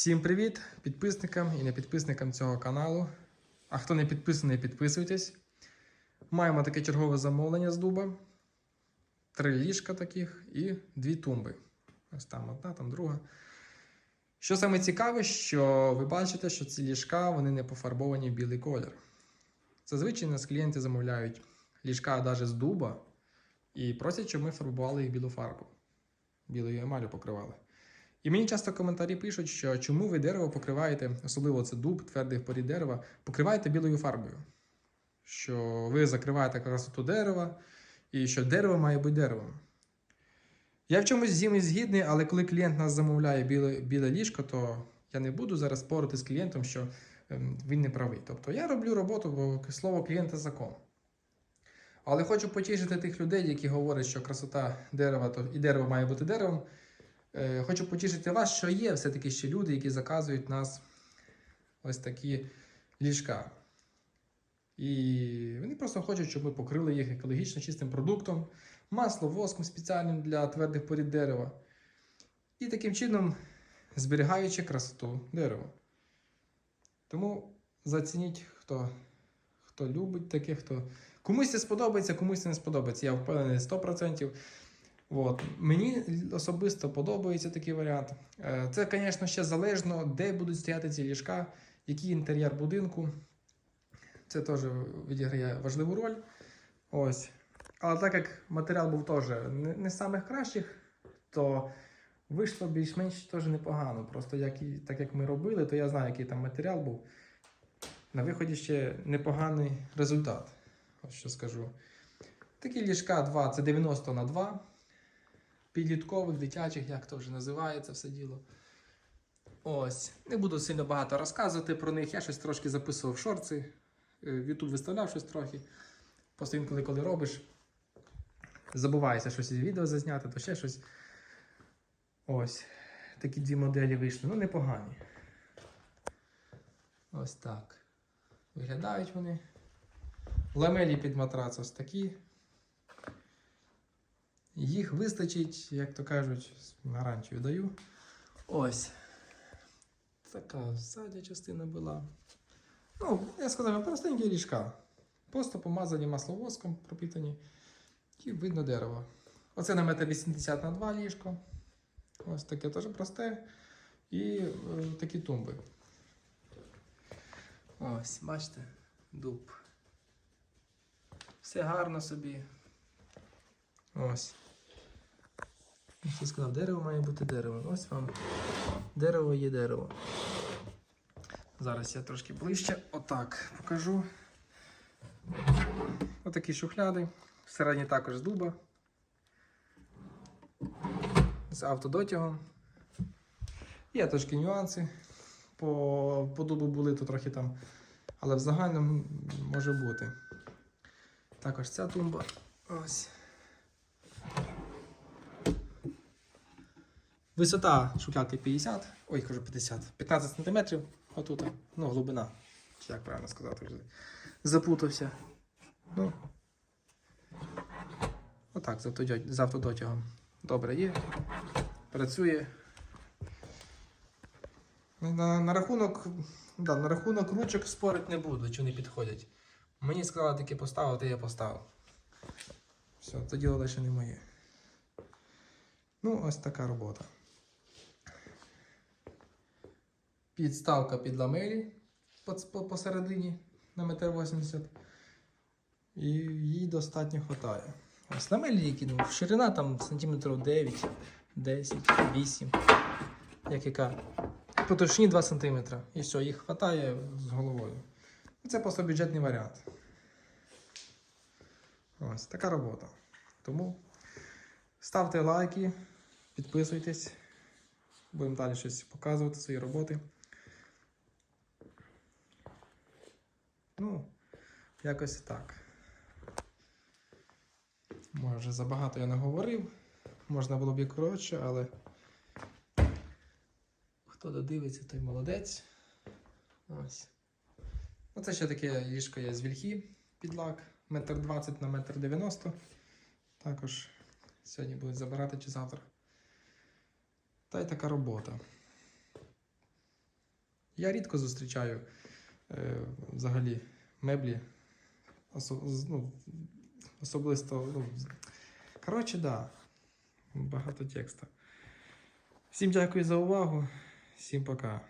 Всім привіт підписникам і не підписникам цього каналу. А хто не підписаний, підписуйтесь. Маємо таке чергове замовлення з дуба. Три ліжка таких і дві тумби. Ось там одна, там друга. Що саме цікаве, що ви бачите, що ці ліжка вони не пофарбовані в білий колір. Зазвичай нас клієнти замовляють ліжка навіть з дуба і просять, щоб ми фарбували їх білу фарбу. Білою емалю покривали. І мені часто коментарі пишуть, що чому ви дерево покриваєте, особливо це дуб, твердий порід дерева, покриваєте білою фарбою. Що ви закриваєте красоту дерева, і що дерево має бути деревом. Я в чомусь з ними згідний, але коли клієнт нас замовляє біле, біле ліжко, то я не буду зараз спорити з клієнтом, що ем, він не правий. Тобто я роблю роботу, бо слово клієнта закон. Але хочу потішити тих людей, які говорять, що красота дерева, то і дерево має бути деревом. Е, Хочу потішити вас, що є все-таки ще люди, які заказують нас ось такі ліжка. І вони просто хочуть, щоб ми покрили їх екологічно чистим продуктом, масло, воском спеціальним для твердих порід дерева. І таким чином зберігаючи красоту дерева. Тому зацініть, хто, хто любить таке, хто. Комусь це сподобається, комусь це не сподобається. Я впевнений 100%. От. Мені особисто подобається такий варіант. Е, Це, звісно, ще залежно, де будуть стояти ці ліжка, який інтер'єр будинку. Це теж відіграє важливу роль. Ось. Але так як матеріал був теж не, з самих кращих, то вийшло більш-менш теж непогано. Просто як, так як ми робили, то я знаю, який там матеріал був. На виході ще непоганий результат. Ось що скажу. Такі ліжка 2 це 90 на 2 підліткових, дитячих, як то вже називається все діло. Ось. Не буду сильно багато розказувати про них. Я щось трошки записував шорти, е, в YouTube виставляв щось трохи. Просто інколи, коли робиш, забувається щось із відео зазняти, то ще щось. Ось. Такі дві моделі вийшли. Ну, непогані. Ось так. Виглядають вони. Ламелі під матрац ось такі. Їх вистачить, як то кажуть, гарантію даю. Ось. Така задня частина була. Ну, я сказав, простенькі ліжка. Просто помазані масловоском, пропитані. І видно дерево. Оце на метр 80 на 2 ліжко. Ось таке теж просте. І е, такі тумби. Ось, бачите, дуб. Все гарно собі. Ось. Я ще сказав, дерево має бути деревом. Ось вам. Дерево є дерево. Зараз я трошки ближче отак покажу. Отакі шухляди. Всередині також з дуба. З автодотягом. Є трошки нюанси. По, по дубу були то трохи там. Але в загальному може бути. Також ця тумба. Ось. Висота шухлядки 50, ой, кажу 50, 15 см отут, ну, глибина. Чи як правильно сказати вже. Заплутався. Ну. Отак, з автодотягом. Добре є. Працює. Ну, На, на рахунок. Да, на рахунок ручок спорити не буду, чи вони підходять. Мені сказали таке поставити, я поставив. Все, це діло далі не моє. Ну, ось така робота. Підставка під ламелі посередині на 1,80 м. І їй достатньо вистачає. Ось ламелі, які ну, ширина там сантиметрів 9, 10, 8, як яка. По товщині 2 см. І все, їх вистачає з головою. Це просто бюджетний варіант. Ось така робота. Тому ставте лайки, підписуйтесь. Будемо далі щось показувати свої роботи. Ну, якось так. Може, забагато я не говорив. Можна було б і коротше, але хто додивиться, той молодець. Ось. Оце ще таке ліжко є з вільхи під лак. Метр 20 на метр 90. Також сьогодні будуть забирати чи завтра. Та й така робота. Я рідко зустрічаю взагалі меблі. Ну, особисто. Ну, коротше, да. Багато тексту. Всім дякую за увагу. Всім пока.